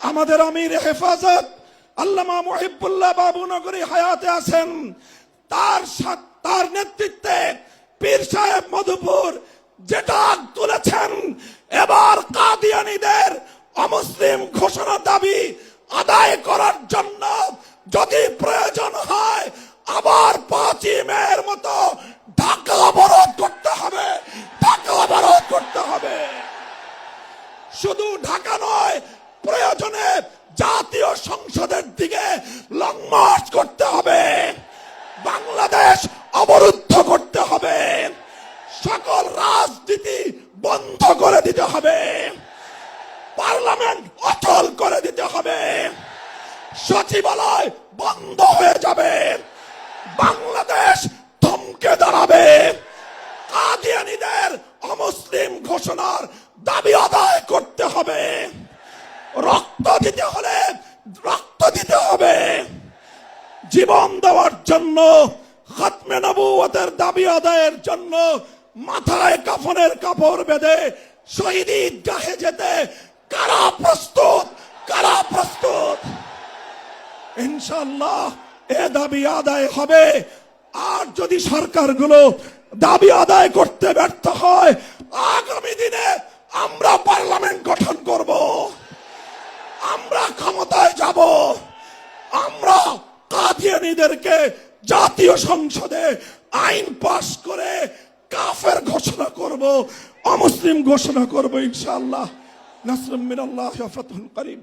আমাদের আমির হেফাজত আল্লামা মুহিবুল্লাহ বাবু নগরী হায়াতে আছেন। তার তার নেতৃত্বে পীর সাহেব মধুপুর যেটা তুলেছেন। এবার কাদিয়ানিদের অমুসলিম ঘোষণা দাবি আদায় করার জন্য যদি প্রয়োজন হয়, আবার পাঁচই মেয়ের মতো ঢাকা অবরোধ করতে হবে। ঢাকা অবরোধ করতে হবে। শুধু ঢাকা মার্চ করতে হবে। বাংলাদেশ অবরুদ্ধ করতে হবে। সকল রাজনীতি বন্ধ করে দিতে হবে। পার্লামেন্ট অচল করে দিতে হবে। সচিবালয় বন্ধ হয়ে যাবে। বাংলাদেশ থমকে দাঁড়াবে। কাদিয়ানীদের অমুসলিম ঘোষণার দাবি আদায় করতে হবে। রক্ত দিতে হলে রক্ত দিতে হবে। জীবন দেওয়ার জন্য, খাতমে নবুয়তের দাবি আদায়ের জন্য, মাথায় কাফনের কাপড় বেঁধে শহীদ ঈদগাহে যেতে কারা প্রস্তুত? কারা প্রস্তুত? ইনশাল্লাহ এ দাবি আদায় হবে। আর যদি সরকারগুলো দাবি আদায় করতে হয় আগামী দিনে আমরা পার্লামেন্ট গঠন করব আমরা ক্ষমতায় যাব আমরা কাদিয়ানীদেরকে জাতীয় সংসদে আইন পাশ করে কাফের ঘোষণা করব, অমুসলিম ঘোষণা করব ইনশাআল্লাহ। নাসরুম মিনাল্লাহ ওয়া ফাতহুন করিম।